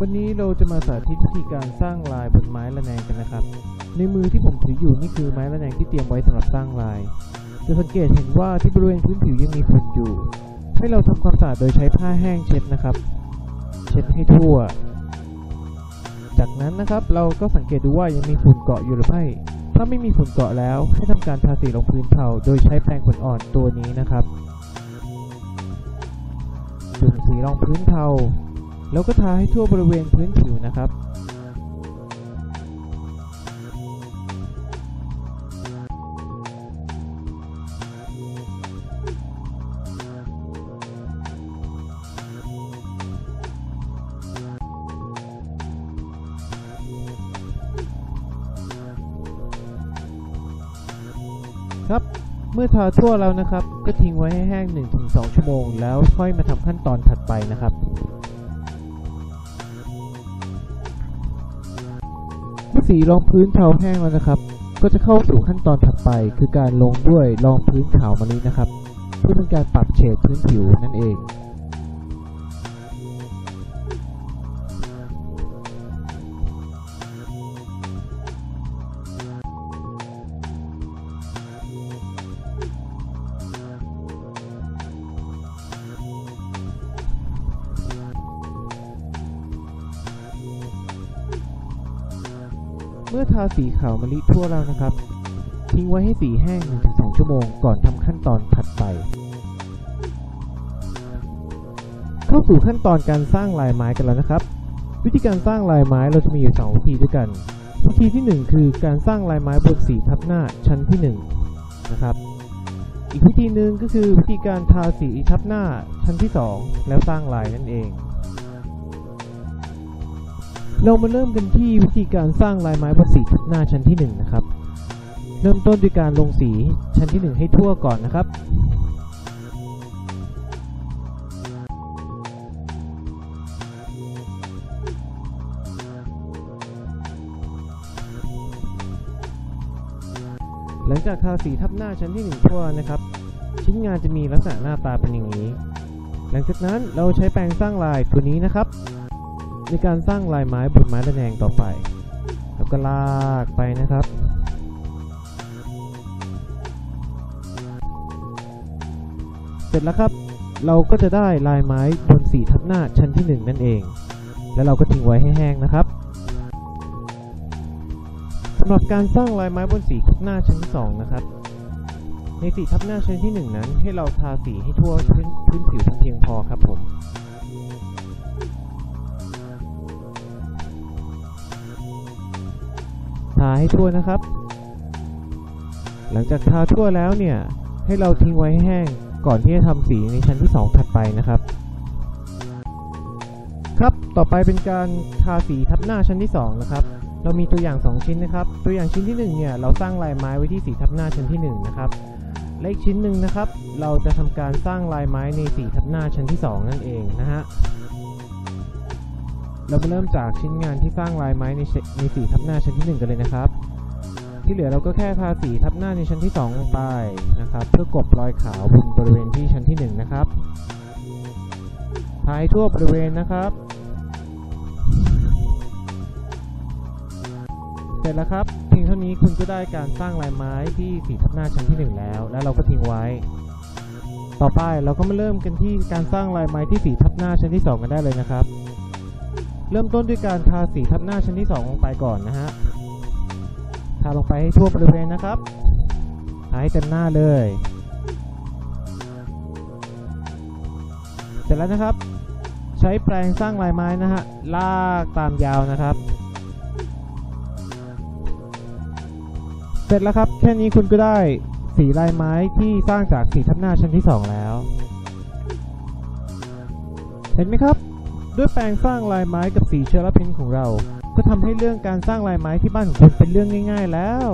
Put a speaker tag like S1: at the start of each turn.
S1: วันนี้เราจะมาสาธิตวิธีการสร้างลายบนไม้ระแนงกันนะครับ ในมือที่ผมถืออยู่นี่คือไม้ระแนงที่เตรียมไว้สำหรับสร้างลาย จะสังเกตเห็นว่าที่บริเวณพื้นผิวยังมีฝุ่นอยู่ ให้เราทำความสะอาดโดยใช้ผ้าแห้งเช็ดนะครับ เช็ดให้ทั่ว จากนั้นนะครับเราก็สังเกตดูว่ายังมีฝุ่นเกาะอยู่หรือไม่ ถ้าไม่มีฝุ่นเกาะแล้วให้ทำการทาสีลงพื้นเทาโดยใช้แปรงขนอ่อนตัวนี้นะครับจุ่มสีรองพื้นเทา แล้วก็ทาให้ทั่วบริเวณพื้นผิวนะครับ ครับเมื่อทาทั่วแล้วนะครับ ก็ทิ้งไว้ให้แห้ง 1-2 ชั่วโมง แล้วค่อยมาทำขั้นตอนถัดไปนะครับ สีรองพื้นเทาแห้งแล้วนะครับ ก็จะเข้าสู่ขั้นตอนถัดไป คือการลงด้วยรองพื้นขาวมะลินะครับ เพื่อเป็นการปรับเฉดพื้นผิวนั่นเอง เมื่อทาสีขาวมะลิทั่วแล้วนะครับ ทิ้งไว้ให้สีแห้ง 1-2 ชั่วโมงก่อนทำขั้นตอนถัดไป เข้าสู่ขั้นตอนการสร้างลายไม้กันแล้วนะครับ วิธีการสร้างลายไม้เราจะมีอยู่ 2 วิธีด้วยกัน วิธีที่ 1 คือการสร้างลายไม้บนสีทับหน้าชั้นที่ 1 นะครับ อีกวิธีหนึ่งก็คือวิธีการทาสีทับหน้าชั้นที่ 2 แล้วสร้างลายนั่นเอง เรามาเริ่มกันที่วิธีการสร้างลายไม้บนสีทับหน้าชั้นที่ 1 นะครับ เริ่มต้นด้วยการลงสีชั้นที่ 1 ให้ทั่วก่อนนะครับ หลังจากทาสีทับหน้าชั้นที่ 1 ทั่วนะครับ ชิ้นงานจะมีลักษณะหน้าตาเป็นอย่างนี้ หลังจากนั้นเราใช้แปรงสร้างลายตัวนี้นะครับ ในการสร้างลายไม้บนไม้ระแนงต่อไป แล้วก็ลากไปนะครับ เสร็จแล้วครับ เราก็จะได้ลายไม้บนสีทับหน้าชั้นที่ 1 นั่นเอง แล้วเราก็ทิ้งไว้ให้แห้งนะครับสำหรับการสร้างลายไม้บนสีทับหน้าชั้นที่2นะครับในสีทับหน้าชั้นที่ 1 นั้น ให้เราทาสีให้ทั่วพื้นพื้นผิวเพียงพอครับผม ทาให้ทั่วนะครับ หลังจากทาทั่วแล้วเนี่ย ให้เราทิ้งไว้ให้แห้งก่อนที่จะทำสีในชั้นที่ 2 ถัดไปนะครับ ครับต่อไปเป็นการทาสีทับหน้าชั้นที่ 2 นะครับ เรามีตัวอย่าง 2 ชิ้นนะครับ ตัวอย่างชิ้นที่ 1 เนี่ยเราสร้างลายไม้ไว้ที่สีทับหน้าชั้นที่ 1 นะครับและอีกชิ้นหนึ่งนะครับ เราจะทำการสร้างลายไม้ในสีทับหน้าชั้นที่ 2 นั่นเองนะฮะ เรามาเริ่มจากชิ้นงานที่สร้างลายไม้ในในสีทับหน้าชั้นที่ 1 กันเลยนะครับ ที่เหลือเราก็แค่ทาสีทับหน้าในชั้นที่ 2 ลงไปนะครับ เพื่อกบรอยขาวบนบริเวณที่ชั้นที่ 1 นะครับทาให้ทั่วบริเวณนะครับ เสร็จแล้วครับเพียงเท่านี้คุณก็ได้การสร้างลายไม้ที่สีทับหน้าชั้นที่ 1 แล้ว แล้วเราก็ทิ้งไว้ ต่อไปเราก็มาเริ่มกันที่การสร้างลายไม้ที่สีทับหน้าชั้นที่ 2 กันได้เลยนะครับ เริ่มต้นด้วยการทาสีทับหน้าชั้นที่ 2 ลงไปก่อนนะฮะ ทาลงไปให้ทั่วบริเวณนะครับ ทาให้เต็มหน้าเลย เสร็จแล้วนะครับ ใช้แปรงสร้างลายไม้นะฮะ ลากตามยาวนะครับ เสร็จแล้วครับ แค่นี้คุณก็ได้สีลายไม้ที่สร้างจากสีทับหน้าชั้นที่ 2 แล้ว เห็นไหมครับ ด้วยแปรงสร้างลายไม้กับสีเชลลาเพนของเรา ก็ทำให้เรื่องการสร้างลายไม้ที่บ้านของคุณเป็นเรื่องง่าย ๆ แล้ว